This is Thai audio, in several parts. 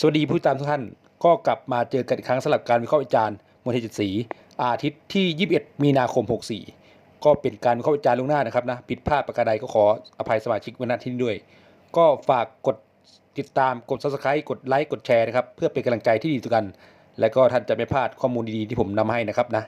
สวัสดีผู้ติดตามทุกท่าน ก็กลับมาเจอกันอีกครั้งสำหรับการวิเคราะห์วิจารณ์มวยไทยเจ็ดสีอาทิตย์ที่ 21 มีนาคม 64 ก็เป็นการวิเคราะห์วิจารณ์ลงหน้านะครับนะผิดพลาดประการใดก็ขออภัยสมาชิกวันนั้นที่นี้ด้วย ก็ฝากกดติดตามกด subscribe กดไลค์กดแชร์นะครับเพื่อเป็นกำลังใจที่ดีต่อกัน และก็ท่านจะไม่พลาดข้อมูลดีๆที่ผมนำให้นะครับนะ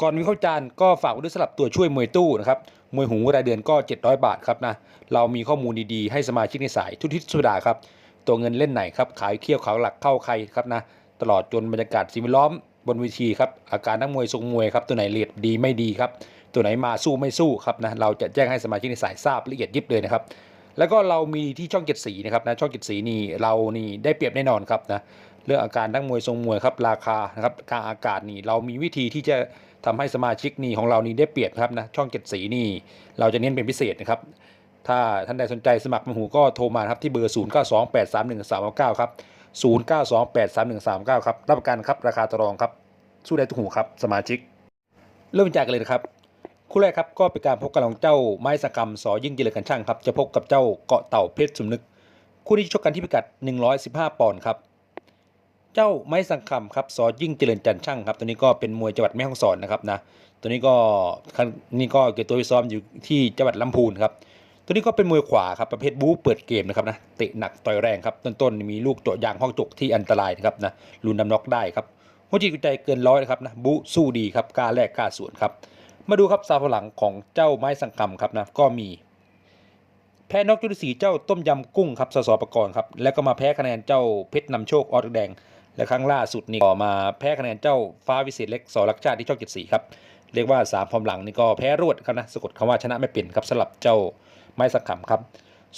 ก่อนวิเคราะห์วิจารณ์ก็ฝากไว้ด้วยสำหรับตัวช่วยมวยตู้นะครับมวยหูรายเดือนก็ 700 บาทครับนะเรามีข้อมูลดีๆให้สมาชิกในสายทุกทิศทุกสัปดาครับ ตัวเงินเล่นไหนครับขายเคี่ยวขาวหลักเข้าใครครับนะตลอดจนบรรยากาศสิ่งแวดล้อมบนเวทีครับอาการนักมวยทรงมวยครับตัวไหนเลียดดีไม่ดีครับตัวไหนมาสู้ไม่สู้ครับนะเราจะแจ้งให้สมาชิกในสายทราบละเอียดยิบเลยนะครับแล้วก็เรามีที่ช่องเจ็ดสีนะครับนะช่องเจ็ดสีนี่เรานี่ได้เปรียบแน่นอนครับนะเรื่องอาการนักมวยทรงมวยครับราคานะครับกางอากาศนี่เรามีวิธีที่จะทำให้สมาชิกนี่ของเรานี่ได้เปรียบครับนะช่องเจ็ดสีนี่เราจะเน้นเป็นพิเศษนะครับ ถ้าท่านใดสนใจสมัครมาหูก็โทรมาครับที่เบอร์ 0 9 2 8 3 1 3 9ครับ 0 9 2 8 3 1 3 9 ครับ รับประกันครับ ราคาตรองครับ สู้ได้ทุกหูครับ สมาชิก เริ่มจากกันเลยนะครับ คู่แรกครับก็เป็นการพบกันของเจ้าไม้สังกรรมสอยิ่งเจริญกันช่างครับ จะพบกับเจ้าเกาะเต่าเพชรสมนึก คู่นี้ชกกันที่พิกัด 115 ปอนด์ครับ เจ้าไม้สังคำครับสอยิ่งเจริญจันทร์ช่างครับ ตัวนี้ก็เป็นมวยจังหวัดแม่ฮ่องสอนนะครับนะ ตัวนี้ก็นี่ก็เก็บตัวไปซ้อมอยู่ที่จังหวัดลำพูนครับ ตัวนี้ก็เป็นมวยขวาครับประเภทบู๊เปิดเกมนะครับนะเตะหนักต่อยแรงครับต้นๆมีลูกเจาะยางห้องจกที่อันตรายนะครับนะรุนนำน็อกได้ครับหัวจิตใจเกินร้อยนะครับนะบู๊สู้ดีครับกล้าแลกกล้าสวนครับมาดูครับซาวหลังของเจ้าไม้สังคำครับนะก็มีแพ้นอกจุลศรีเจ้าต้มยำกุ้งครับสสประกรณ์ครับแล้วก็มาแพ้คะแนนเจ้าเพชรนำโชคออสแดง และครั้งล่าสุดนี่ก็มาแพ้คะแนนเจ้าฟ้าวิเศษเล็กสอรักชาติที่ช่องเจ็ดสีครับเรียกว่าสามฟอร์มหลังนี่ก็แพ้รวดครับนะสะกดคำว่าชนะไม่เป็นครับสลับเจ้า ไม้สักขำครับ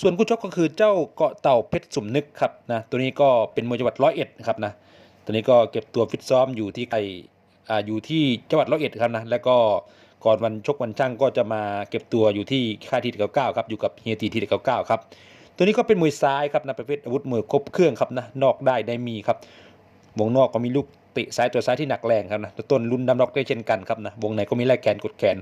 ส่วนคู่ชกก็คือเจ้าเกาะเต่าเพชรสมนึกครับนะตัวนี้ก็เป็นมวยจังหวัดร้อยเอ็ดนะครับนะตัวนี้ก็เก็บตัวฟิตซ้อมอยู่ที่ไออ่าอยู่ที่จังหวัดร้อยเอ็ดครับนะแล้วก็ก่อนวันชกวันช่างก็จะมาเก็บตัวอยู่ที่ค่ายทีเด็ก้าเก้าครับอยู่กับเฮียตีทีเด็ก้าเก้าครับตัวนี้ก็เป็นมวยซ้ายครับนะประเภทอาวุธมวยครบเครื่องครับนะนอกได้ได้มีครับวงนอกก็มีลูกตะซ้ายตัวซ้ายที่หนักแรงครับนะต้นรุ่นดำล็อกได้เช่นกันครับนะวงในก็มีแลกแขนกดแขน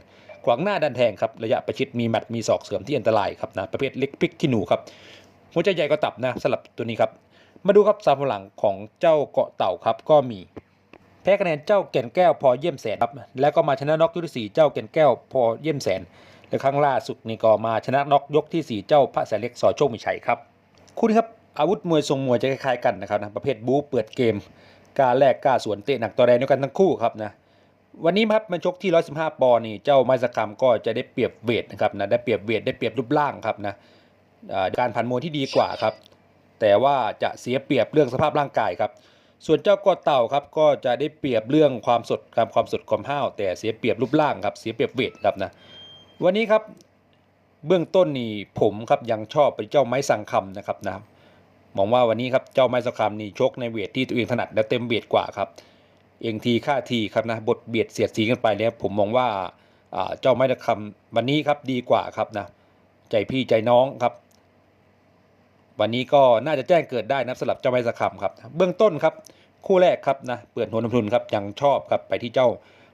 ขวางหน้าดันแทงครับระยะประชิดมีหมัดมีศอกเสริมที่อันตรายครับนะประเภทเล็กพลิกขี้หนูครับหัวใจใหญ่ก็ตับนะสลับตัวนี้ครับมาดูครับสามหลังของเจ้าเกาะเต่าครับก็มีแพ้คะแนนเจ้าแก่นแก้วพอเยี่ยมแสนครับแล้วก็มาชนะน็อกยกที่สี่เจ้าแก่นแก้วพอเยี่ยมแสนและครั้งล่าสุดนี่ก็มาชนะน็อกยกที่สี่เจ้าพระแสนเล็กสอโชคมิชัยครับคู่นี้ครับอาวุธมวยทรงมวยจะคล้ายๆกันนะครับนะประเภทบู๊เปิดเกมกล้าแลกกล้าสวนเตะหนักต่อแรงด้วยกันทั้งคู่ครับนะ วันนี้ครับมันชกที่ 115 ปอนด์นี่เจ้าไมสกรรมก็จะได้เปรียบเวทนะครับนะได้เปรียบเวทได้เปรียบรูปร่างครับนะการพันมวยที่ดีกว่าครับ แต่ว่าจะเสียเปรียบเรื่องสภาพร่างกายครับ ส่วนเจ้ากอเต่าครับก็จะได้เปรียบเรื่องความสดครับความสดความห้าวแต่เสียเปรียบรูปร่างครับเสียเปรียบเวทครับนะวันนี้ครับเบื้องต้นนี่ผมครับยังชอบเป็นเจ้าไม้สังคำนะครับนะมองว่าวันนี้ครับเจ้าไม้สังคำนี่ชกในเวทที่ตัวเองถนัดและเต็มเวทกว่าครับ เองทีค่าทีครับนะบทเบียดเสียดสีกันไปแล้วผมมองว่าเจ้าไม้ตะคำวันนี้ครับดีกว่าครับนะใจพี่ใจน้องครับ วันนี้ก็น่าจะแจ้งเกิดได้นะสำหรับเจ้าไม้ตะคำครับ เบื้องต้นครับ คู่แรกครับนะเปิดหัวนำทุนครับยังชอบครับไปที่เจ้า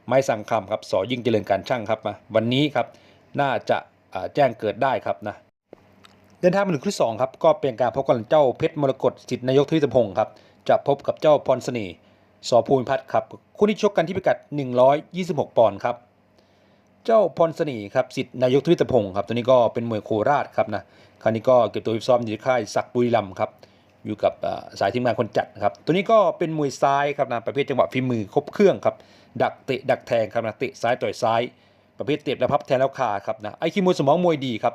ไม้สังคำครับสอยิ่งเจริญการช่างครับมาวันนี้ครับน่าจะแจ้งเกิดได้ครับนะเดินทางมาถึงคู่ที่สองครับก็เป็นการพบกันเจ้าเพชรมรกตสิทธินายกทวิตพงศ์ครับจะพบกับเจ้าพรเสน่ สอภูมิพัฒน์ครับคู่นี้ชกกันที่พิกัด 126 ปอนด์ครับ เจ้าพรสน่ห์ครับสิทธิ์นายกทวิตพงศ์ครับตัวนี้ก็เป็นมวยโคราชครับนะคราวนี้ก็เก็บตัวฟิตซ้อมอยู่ที่ค่ายศักบุรีรัมย์ครับอยู่กับสายทีมงานคนจัดครับ ตัวนี้ก็เป็นมวยซ้ายครับนะประเภทจังหวะฝีมือครบเครื่องครับ ดักเตะดักแทงครับนะเตะซ้ายต่อยซ้าย ประเภทเตะและพับแทนแล้วคาครับนะไอคิมวยสมองมวยดีครับ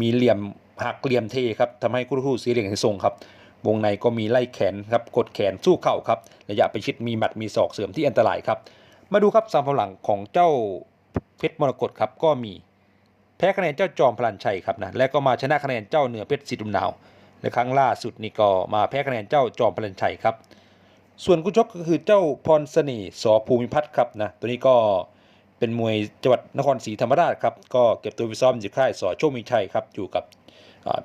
มีเหลี่ยมหักเหลี่ยมเทครับทำให้คู่คู่สีเหลี่ยมทรงครับ วงในก็มีไล่แขนครับกดแขนสู้เข่าครับระยะไปชิดมีหมัดมีศอกเสริมที่อันตรายครับ มาดูครับสามพลังของเจ้าเพชรมรกตครับก็มีแพ้คะแนนเจ้าจอมพลันชัยครับนะและก็มาชนะคะแนนเจ้าเหนือเพชรสิดุมนาวและครั้งล่าสุดนี่ก็มาแพ้คะแนนเจ้าจอมพลันชัยครับ ส่วนคู่ชกก็คือเจ้าพรเสน่ห์สอภูมิพัฒน์ครับนะตัวนี้ก็เป็นมวยจังหวัดนครศรีธรรมราชครับก็เก็บตัวฟิตซ้อมอยู่ค่ายสอโชคมีชัยครับอยู่กับ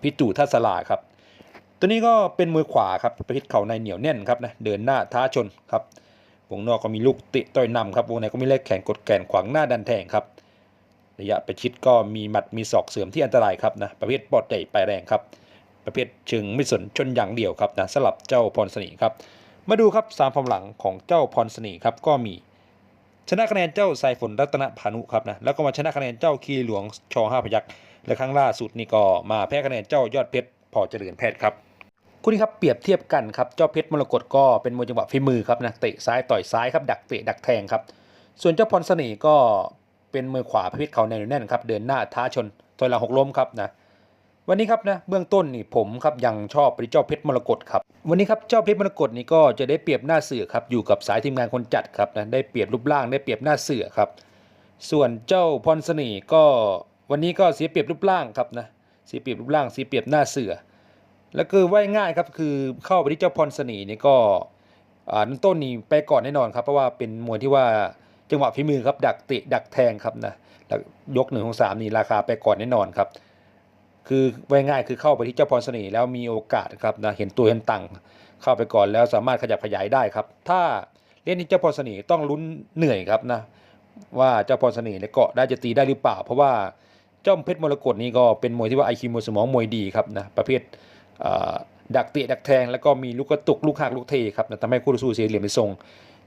พี่ตู่ทัศลาครับ ตัวนี้ก็เป็นมือขวาครับประพิษเข่าในเหนียวแน่นครับนะเดินหน้าท้าชนครับวงนอกก็มีลูกเตะต่อยนำครับวงในก็มีแลกแขนกดแขนขวางหน้าดันแทงครับระยะประชิดก็มีหมัดมีศอกเสริมที่อันตรายครับนะประเภทปอดใหญ่ไปแรงครับ ประเภทเชิงไม่สนชนอย่างเดียวครับนะสลับเจ้าพรสนีครับมาดูครับสามฟอร์มหลังของเจ้าพรสนีครับก็มีชนะคะแนนเจ้าสายฝนรัตนพานุครับนะแล้วก็มาชนะคะแนนเจ้าคีรีหลวงชอห้าพยักษ์และครั้งล่าสุดนี่ก็มาแพ้คะแนนเจ้ายอดเพชรพอเจริญแพทย์ครับ คู่นี้ครับเปรียบเทียบกันครับเจ้าเพชรมรกตก็เป็นมวยจังหวะฝีมือครับนะเตะซ้ายต่อยซ้ายครับดักเตะดักแทงครับส่วนเจ้าพรเสน่ห์ก็เป็นมือขวาประเภทเขาแน่นแน่นครับเดินหน้าท้าชนต่อยหลังหกล้มครับนะวันนี้ครับนะเบื้องต้นนี่ผมครับยังชอบไปที่เจ้าเพชรมรกตครับวันนี้ครับเจ้าเพชรมรกตนี่ก็จะได้เปรียบหน้าเสือครับอยู่กับสายทีมงานคนจัดครับนะได้เปรียบรูปร่างได้เปรียบหน้าเสือครับส่วนเจ้าพรเสน่ห์ก็วันนี้ก็เสียเปรียบรูปร่างครับนะเสียเปรียบรูปร่างเสียเปรียบหน้าเสือ แล้วคือว่าง่ายครับคือเข้าไปที่เจ้าพรเสน่ห์นี่ก็อ่าต้นนี่ไปก่อนแน่นอนครับ เพราะว่าเป็นมวยที่ว่าจังหวะฝีมือครับ ดักเตะดักแทงครับนะแล้วยกหนึ่งของสามนี่ราคาไปก่อนแน่นอนครับ คือว่าง่ายคือเข้าไปที่เจ้าพรเสน่ห์แล้วมีโอกาสครับนะเห็นตัวเห็นตังเข้าไปก่อนแล้วสามารถขยับขยายได้ครับ ถ้าเล่นที่เจ้าพรเสน่ห์ต้องลุ้นเหนื่อยครับนะว่าเจ้าพรเสน่ห์เนี่ยเกาะได้จะตีได้หรือเปล่า เพราะว่าเจ้าเพชรมรกตนี่ก็เป็นมวยที่ว่าไอคิวมวยสมองมวยดีครับนะประเภท ดักเตะดักแทง แล้วก็มีลูกกระตุกลูกหักลูกเทครับนะทำให้คู่ต่อสู้เสียเหลี่ยมในทรง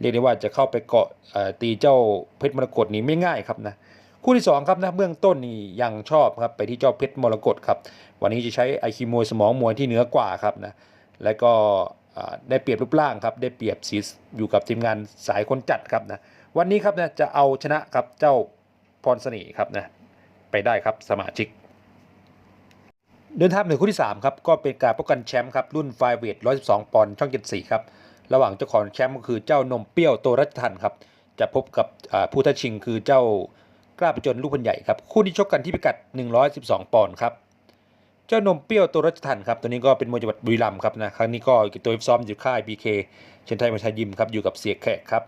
เรียกได้ว่าจะเข้าไปเกาะตีเจ้าเพชรมรกตนี่ไม่ง่ายครับนะคู่ที่สองครับนะเบื้องต้นนี่ยังชอบครับไปที่เจ้าเพชรมรกตครับวันนี้จะใช้ไอคิมวยสมองมวยที่เหนือกว่าครับนะแล้วก็ได้เปรียบรูปร่างครับได้เปรียบสีอยู่กับทีมงานสายคนจัดครับนะวันนี้ครับนะจะเอาชนะครับเจ้าพรสน่ห์ครับนะไปได้ครับสมาชิก เดินทางหนึ่งคู่ที่ 3 ครับ ก็เป็นการป้องกันแชมป์ครับ รุ่นไฟเวท112 ปอนด์ช่อง 74 ครับ ระหว่างเจ้าของแชมป์ก็คือเจ้านมเปรี้ยวโตรัชทันครับ จะพบกับผู้ท้าชิงคือเจ้ากล้าประจนลูกพันใหญ่ครับ คู่ที่ชกกันที่พิกัด 112 ปอนด์ครับ เจ้านมเปรี้ยวโตรัชทันครับ ตัวนี้ก็เป็นมวยจังหวัดบุรีรัมย์ครับนะ ครั้งนี้ก็ตัวซ้อมอยู่ค่าย BK เชนไทยมาชายิมครับ อยู่กับเสียแขกครับ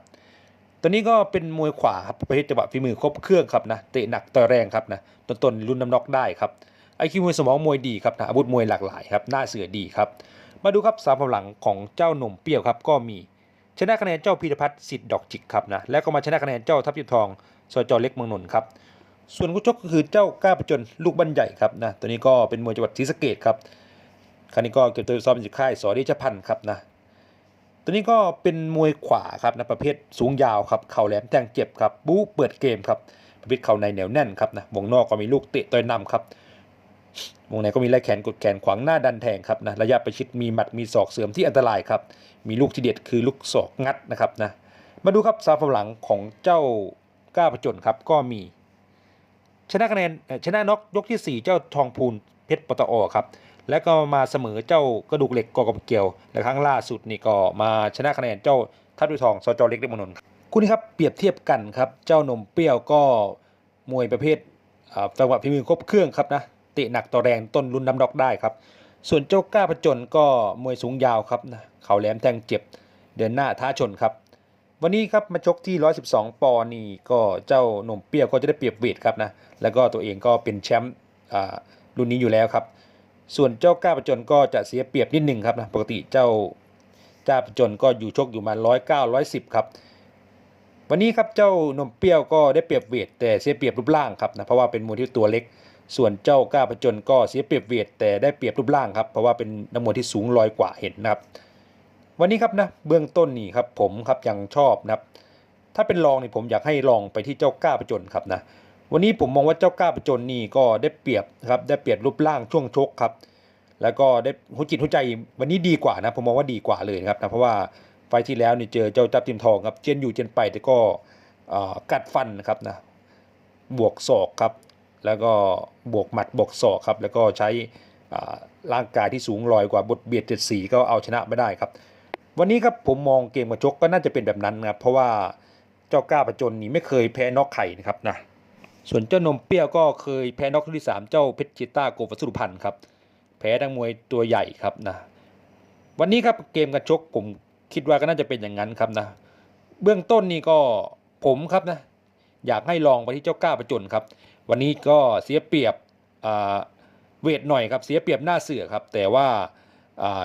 ตัวนี้ก็เป็นมวยขวาครับประเภทจังหวะฝีมือครบเครื่องครับนะ เตะหนักต่อยแรงครับนะ ต้นๆรุ่นน้ำน็อกได้ครับ ไอคิวมวยสมองมวยดีครับนะอาวุธมวยหลากหลายครับหน้าเสือดีครับมาดูครับสามกำลังของเจ้าหนุ่มเปรี้ยวครับก็มีชนะคะแนนเจ้าพีรพัฒน์สิทธิ์ดอกจิกครับนะแล้วก็มาชนะคะแนนเจ้าทัพทิมทองสจเล็กเมืองนนท์ครับส่วนคู่ชกก็คือเจ้ากล้าประจนลูกบันใหญ่ครับนะตัวนี้ก็เป็นมวยจังหวัดศรีสะเกดครับครั้งนี้ก็เก็บตัวซ้อมอยู่ค่ายสอเดชพันธ์ครับนะตัวนี้ก็เป็นมวยขวาครับนะประเภทสูงยาวครับเข่าแหลมแทงเจ็บครับบู๊เปิดเกมครับประเภทเข่าในเหนียวแน่นครับนะวงนอกก็มีลูกเตะต่อยนำครับ วงในก็มีไล่แขนกดแขนขวางหน้าดันแทงครับนะระยะประชิดมีหมัดมีศอกเสริมที่อันตรายครับ มีลูกที่เด็ดคือลูกศอกงัดนะครับนะมาดูครับซาฟหลังของเจ้าก้าประจนครับก็มี ชนะคะแนนชนะน็อกยกที่ 4 เจ้าทองพูนเพชรปตอครับแล้วก็มาเสมอเจ้ากระดูกเหล็กกอกบเกียว และครั้งล่าสุดนี่ก็มาชนะคะแนนเจ้าทัพดุทองสจเล็กเล็กมนนท์ครับคู่นี้ครับเปรียบเทียบกันครับเจ้านมเปรี้ยวก็มวยประเภทอ่าจังหวะฝีมือครบเครื่องครับนะ เตะหนักต่อแรงต้นรุ่นน้ำดอกได้ครับ ส่วนเจ้าก้าประจนก็มวยสูงยาวครับนะเข่าแหลมแทงเจ็บเดินหน้าท้าชนครับ วันนี้ครับมาชกที่ 112 ปอนด์นี่ก็เจ้าหนุ่มเปรี้ยวก็จะได้เปรียบเวทครับนะแล้วก็ตัวเองก็เป็นแชมป์อ่ารุ่นนี้อยู่แล้วครับ ส่วนเจ้ากล้าประจนก็จะเสียเปรียบนิดหนึ่งครับนะปกติเจ้าจ้าประจนก็อยู่ชกอยู่มาร้อยเก้าร้อยสิบครับ วันนี้ครับเจ้านมเปรี้ยวก็ได้เปรียบเวทแต่เสียเปรียบรูปร่างครับนะเพราะว่าเป็นมวยที่ตัวเล็ก ส่วนเจ้ากล้าประจนก็เสียเปรียบเวทแต่ได้เปรียบรูปร่างครับเพราะว่าเป็นนักมวยที่สูงลอยกว่าเห็นนะครับ วันนี้ครับนะเบื้องต้นนี่ครับผมครับยังชอบนะครับ ถ้าเป็นรองนี่ผมอยากให้ลองไปที่เจ้ากล้าประจนครับนะวันนี้ผมมองว่าเจ้ากล้าประจนนี่ก็ได้เปรียบครับได้เปรียบรูปร่างช่วงชกครับ แล้วก็ได้หัวจิตหัวใจวันนี้ดีกว่านะผมมองว่าดีกว่าเลยครับนะเพราะว่าไฟที่แล้วนี่เจอเจ้าจับทิมทองครับเจียนอยู่เจียนไปแต่ก็อ่อกัดฟันนะครับนะบวกศอกครับ แล้วก็บวกหมัดบวกศอกครับแล้วก็ใช้ร่างกายที่สูงลอยกว่าบทเบียดเจ็ดสีก็เอาชนะไม่ได้ครับ วันนี้ครับผมมองเกมกระชกก็น่าจะเป็นแบบนั้นนะครับเพราะว่าเจ้ากล้าประจนนี่ไม่เคยแพ้นอกไข่นะครับนะส่วนเจ้านมเปรี้ยวก็เคยแพ้นอกที่3เจ้าเพชรจิต้าโกวัสดุพันธ์ครับแพ้นักมวยตัวใหญ่ครับนะวันนี้ครับเกมการชกผมคิดว่าก็น่าจะเป็นอย่างนั้นครับนะเบื้องต้นนี่ก็ผมครับนะอยากให้ลองไปที่เจ้ากล้าประจนครับ วันนี้ก็เสียเปรียบเวทหน่อยครับเสียเปรียบหน้าเสือครับ แต่ว่า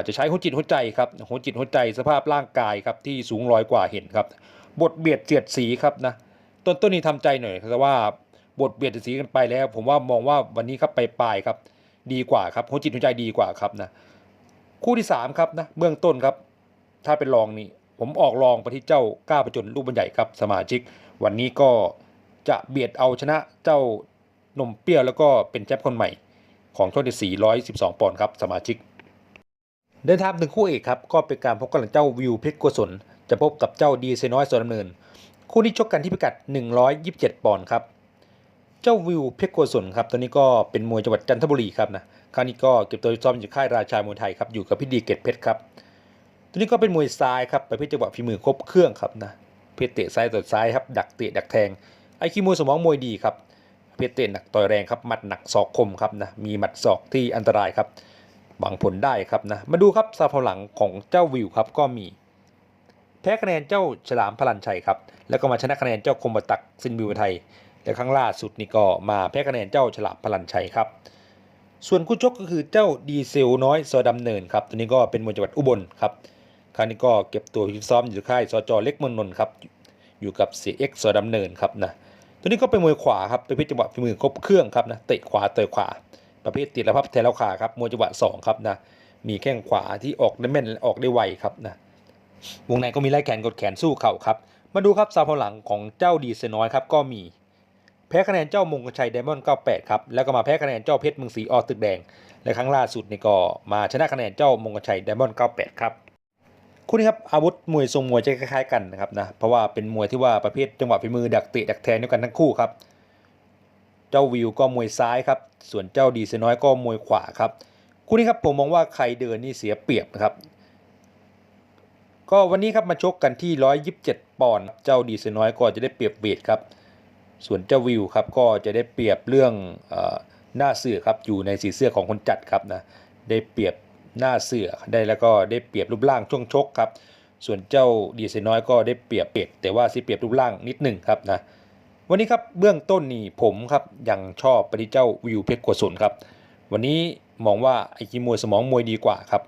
จะใช้หัวจิตหัวใจครับหัวจิตหัวใจสภาพร่างกายครับที่สูงร้อยกว่าเห็นครับ บทเบียดเจียดสีครับนะต้นต้นนี้ทำใจหน่อยแต่ว่าบทเบียดสีกันไปแล้ว ผมว่ามองว่าวันนี้ครับไปปลายครับ ดีกว่าครับหัวจิตหัวใจดีกว่าครับนะคู่ที่สามครับนะเบื้องต้นครับ ถ้าเป็นรองนี่ผมออกรองไปที่เจ้าก้าประจนลูกบรรใหญ่ครับสมาชิก วันนี้ก็จะเบียดเอาชนะเจ้า นมเปรี้ยวแล้วก็เป็นแชมป์คนใหม่ของช่องที่ 412 ปอนด์ครับสมาชิก เดินทางถึงคู่เอกครับ ก็เป็นการพบกันของเจ้าวิวเพชรโกศลจะพบกับเจ้าดีเซน้อยสวนดำเนิน คู่นี้ชกกันที่พิกัด 127 ปอนด์ครับ เจ้าวิวเพชรโกศลครับตัวนี้ก็เป็นมวยจังหวัดจันทบุรีครับนะคราวนี้ก็เก็บตัวซ้อมอยู่ค่ายราชามวยไทยครับอยู่กับพี่ดีเกตเพชรครับตัวนี้ก็เป็นมวยซ้ายครับไประเภทจังหวะฝีมือครบเครื่องครับนะเพชรเตะซ้ายต่อซ้ายครับดักเตะดักแทงไอคิวมวยสมองมวยดีครับ เพชรเตะหนักต่อยแรงครับหมัดหนักศอกคมครับนะมีหมัดศอกที่อันตรายครับบังผลได้ครับนะมาดูครับซาพหลังของเจ้าวิวครับก็มีแพ้คะแนนเจ้าฉลามพลันชัยครับแล้วก็มาชนะคะแนนเจ้าคมบัตักซินบิวไทยและครั้งล่าสุดนี่ก็มาแพ้คะแนนเจ้าฉลามพลันชัยครับส่วนคู่ชกก็คือเจ้าดีเซลน้อยซอดำเนินครับตัวนี้ก็เป็นมวยจังหวัดอุบลครับคราวนี้ก็เก็บตัวฟิตซ้อมอยู่ค่ายสจเล็กมืองนนท์ครับอยู่กับเสียเอ็กซอดำเนินครับนะ ตัวนี้ก็เป็นมวยขวาครับเป็นพิจังหวะฝีมือครบเครื่องครับนะเตะขวาเตะขวา ประเภทติดระพับแทนแล้วขาครับมวยจังหวะสองครับนะมีแข้งขวาที่ออกได้แม่นออกได้ไวครับนะวงในก็มีไล่แขนกดแขนสู้เข่าครับ มาดูครับซาวพลังของเจ้าดีเซน้อยครับก็มีแพ้คะแนนเจ้ามงคลชัยไดมอนด์98ครับแล้วก็มาแพ้คะแนนเจ้าเพชรเมืองศรีออตึกแดง และครั้งล่าสุดนี่ก็มาชนะคะแนนเจ้ามงคลชัยไดมอนด์98ครับ คู่นี้ครับอาวุธมวยทรงมวยจะคล้ายๆกันนะครับนะเพราะว่าเป็นมวยที่ว่าประเภทจังหวะฝีมือดักเตะดักแทงด้วยกันทั้งคู่ครับ เจ้าวิวก็มวยซ้ายครับ ส่วนเจ้าดีเซน้อยก็มวยขวาครับคู่นี้ครับผมมองว่าใครเดินนี่เสียเปรียบนะครับ ก็วันนี้ครับมาชกกันที่ 127 ปอนด์เจ้าดีเซน้อยก็จะได้เปรียบเบียดครับ ส่วนเจ้าวิวครับก็จะได้เปรียบเรื่องอหน้าเสือครับอยู่ในสีเสื้อของคนจัดครับนะได้เปรียบ หน้าเสือได้แล้วก็ได้เปรียบรูปร่างช่วงชกครับ ส่วนเจ้าดีเซน้อยก็ได้เปรียบเป็ดแต่ว่าสิเปรียบรูปร่างนิดหนึ่งครับนะวันนี้ครับเบื้องต้นนี่ผมครับยังชอบไปที่เจ้าวิวเพชรโกศลครับ วันนี้มองว่าไอ้กีมวยสมองมวยดีกว่าครับ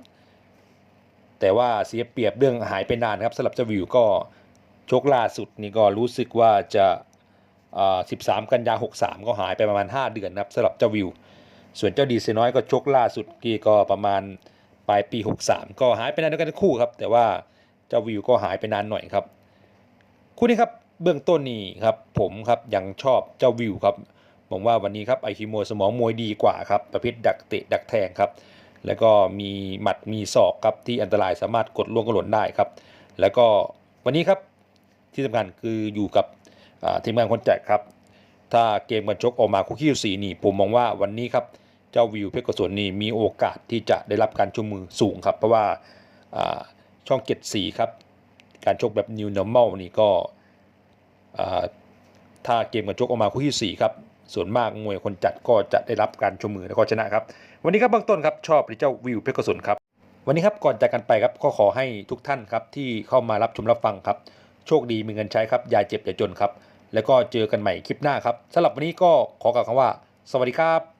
แต่ว่าเสียเปรียบเรื่องหายไปนานครับสำหรับเจ้าวิวก็ชกล่าสุดนี่ก็รู้สึกว่าจะอ่า13 กันยา 63 ก็หายไปประมาณ 5 เดือนนะครับสำหรับเจ้าวิว ส่วนเจ้าดีเซน้อยก็ชกล่าสุดที่ก็ประมาณ ปลายปี 63 ก็หายไปนานด้วยกันทั้งคู่ครับ แต่ว่าเจ้าวิวก็หายไปนานหน่อยครับ คู่นี้ครับเบื้องต้นนี่ครับผมครับยังชอบเจ้าวิวครับมองว่าวันนี้ครับไอคิโมสมองมวยดีกว่าครับประเภทดักเตะดักแทงครับแล้วก็มีหมัดมีศอกครับที่อันตรายสามารถกดล่วงกระหล่นได้ครับ แล้วก็วันนี้ครับที่สำคัญคืออยู่กับทีมงานคนแจกครับ ถ้าเกมกันชกออกมาคู่ขี้สีนี่ผมมองว่าวันนี้ครับ เจ้าวิวเพชรกสวนนี่มีโอกาสที่จะได้รับการชูมือสูงครับ เพราะว่าช่องเจ็ดสีครับ การชกแบบ New Normal นี่ก็ถ้าเกมกันชกออกมาคู่ที่สี่ครับ ส่วนมากมวยคนจัดก็จะได้รับการชมมือและก็ชนะครับ วันนี้ครับเบื้องต้นครับชอบเจ้าวิวเพชรกสวนครับวันนี้ครับก่อนจากกันไปครับก็ขอให้ทุกท่านครับที่เข้ามารับชมรับฟังครับ โชคดีมีเงินใช้ครับอย่าเจ็บอย่าจนครับ แล้วก็เจอกันใหม่คลิปหน้าครับสำหรับวันนี้ก็ขอกล่าวคำว่า สวัสดีครับ